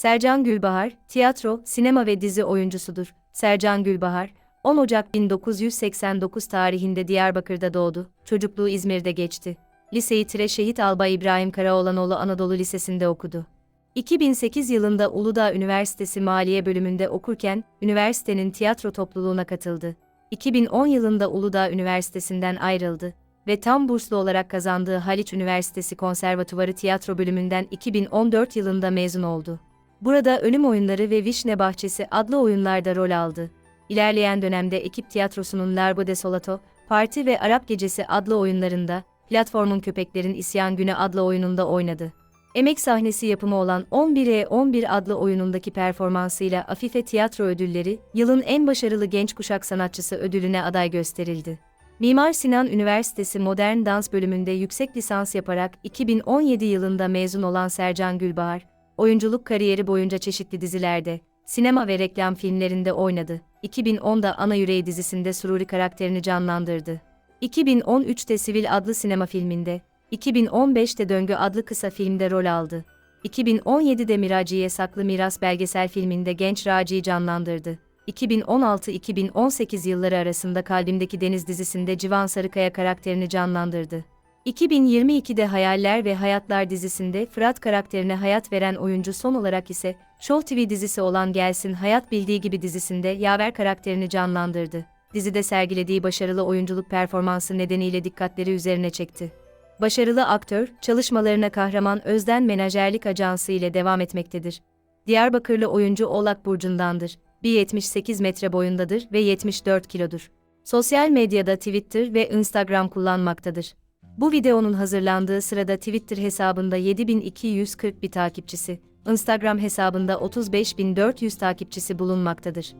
Sercan Gülbahar, tiyatro, sinema ve dizi oyuncusudur. Sercan Gülbahar, 10 Ocak 1989 tarihinde Diyarbakır'da doğdu. Çocukluğu İzmir'de geçti. Liseyi Tire Şehit Albay İbrahim Karaoğlanoğlu Anadolu Lisesi'nde okudu. 2008 yılında Uludağ Üniversitesi Maliye bölümünde okurken, üniversitenin tiyatro topluluğuna katıldı. 2010 yılında Uludağ Üniversitesi'nden ayrıldı ve tam burslu olarak kazandığı Haliç Üniversitesi Konservatuvarı Tiyatro bölümünden 2014 yılında mezun oldu. Burada Ölüm Oyunları ve Vişne Bahçesi adlı oyunlarda rol aldı. İlerleyen dönemde ekip tiyatrosunun Largo de Solato, Parti ve Arap Gecesi adlı oyunlarında, Platformun Köpeklerin İsyan Günü adlı oyununda oynadı. Emek sahnesi yapımı olan 11'e 11 adlı oyunundaki performansıyla Afife Tiyatro Ödülleri, yılın en başarılı genç kuşak sanatçısı ödülüne aday gösterildi. Mimar Sinan Üniversitesi Modern Dans bölümünde yüksek lisans yaparak 2017 yılında mezun olan Sercan Gülbahar, oyunculuk kariyeri boyunca çeşitli dizilerde, sinema ve reklam filmlerinde oynadı. 2010'da Ana Yüreği dizisinde Sururi karakterini canlandırdı. 2013'te Sivil adlı sinema filminde, 2015'te Döngü adlı kısa filmde rol aldı. 2017'de Miraciye Saklı Miras belgesel filminde genç Raci'yi canlandırdı. 2016-2018 yılları arasında Kalbimdeki Deniz dizisinde Civan Sarıkaya karakterini canlandırdı. 2022'de Hayaller ve Hayatlar dizisinde Fırat karakterine hayat veren oyuncu son olarak ise Show TV dizisi olan Gelsin Hayat Bildiği Gibi dizisinde Yaver karakterini canlandırdı. Dizide sergilediği başarılı oyunculuk performansı nedeniyle dikkatleri üzerine çekti. Başarılı aktör, çalışmalarına Kahraman Özden Menajerlik Ajansı ile devam etmektedir. Diyarbakırlı oyuncu Oğlak Burcu'ndandır. 1.78 metre boyundadır ve 74 kilodur. Sosyal medyada Twitter ve Instagram kullanmaktadır. Bu videonun hazırlandığı sırada Twitter hesabında 7240 bir takipçisi, Instagram hesabında 35400 takipçisi bulunmaktadır.